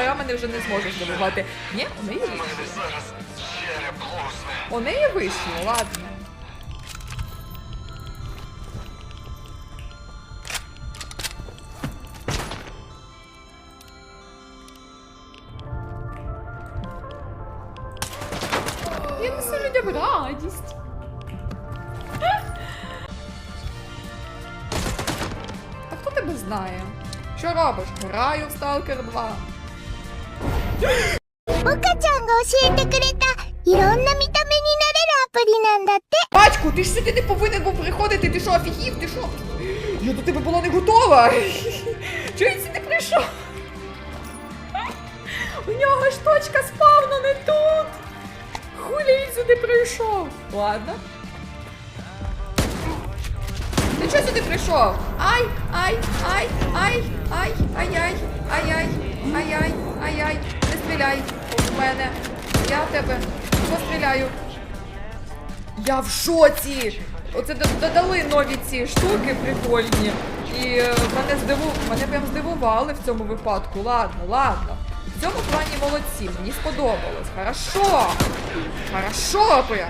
гра мене вже не зможе здивувати. Ні, у неї вийшло. У неї вийшло, ладно. Я несу людям радість. А хто тебе знає? Що робиш? Граю в Stalker 2. 岡ちゃんが教えてくれたいろんな見た目になれるアプリなんだって Батьку, ти ж сюди не повинен був приходити, ти що, офігів, ти що? Я до тебе була не готова. Чого він сюди прийшов? У нього ж точка спавну не тут. Хулі він сюди прийшов. Ладно. Ти чого сюди прийшов? Ай, ай, ай, ай, ай, ай, ай, ай, ай, ай, ай, ай, ай, не стріляй в мене. Я в тебе постріляю. Я в шоці! Оце додали нові ці штуки прикольні. І е, мене здиву... мене прям здивували в цьому випадку. Ладно, ладно. В цьому плані молодці, мені сподобалось. Хорошо. Хорошо прям.